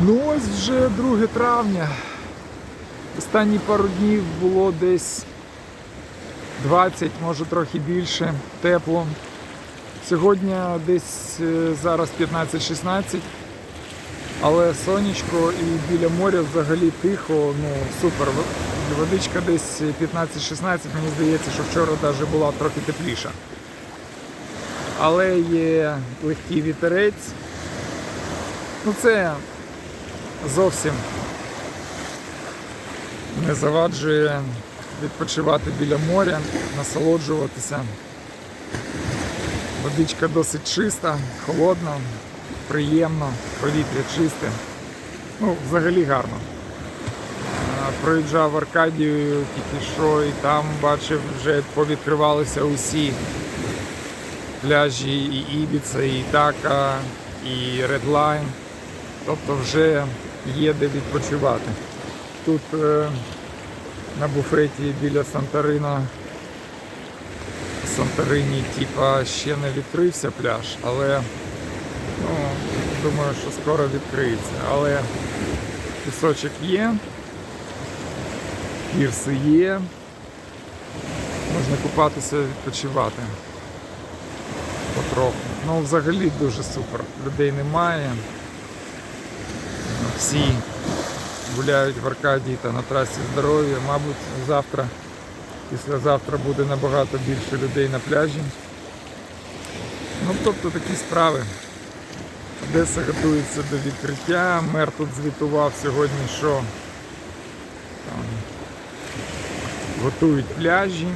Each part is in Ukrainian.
Ну ось вже 2 травня. Останні пару днів було десь 20, може трохи більше, тепло. Сьогодні десь е, зараз 15-16, але сонечко і біля моря взагалі тихо, ну супер. Водичка десь 15-16, мені здається, що вчора навіть була трохи тепліша. Але є легкий вітерець. Ну це зовсім не заваджує відпочивати біля моря, насолоджуватися. Водичка досить чиста, холодна, приємно, повітря чисте. Ну, взагалі гарно. Проїжджав Аркадію тільки що і там бачив, вже повідкривалися усі пляжі і Ібіца, і Ітака, і Редлайн. Тобто вже є де відпочивати. Тут е, на буфеті біля Санторина Санторині, типа, ще не відкрився пляж, але ну, думаю, що скоро відкриється. Але пісочок є, пірси є, можна купатися, відпочивати потроху. Ну, взагалі дуже супер. Людей немає. Всі гуляють в Аркадії та на трасі здоров'я. Мабуть, завтра, післязавтра буде набагато більше людей на пляжі. Ну, тобто такі справи. Одеса готується до відкриття. Мер тут звітував сьогодні, що там, готують пляжі.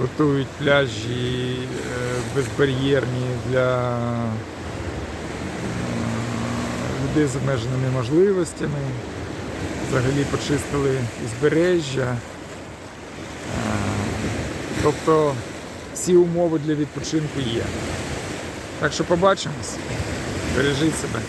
Готують пляжі е, безбар'єрні для людей з обмеженими можливостями. Взагалі почистили узбережжя. Тобто всі умови для відпочинку є. Так що побачимось. Бережіть себе.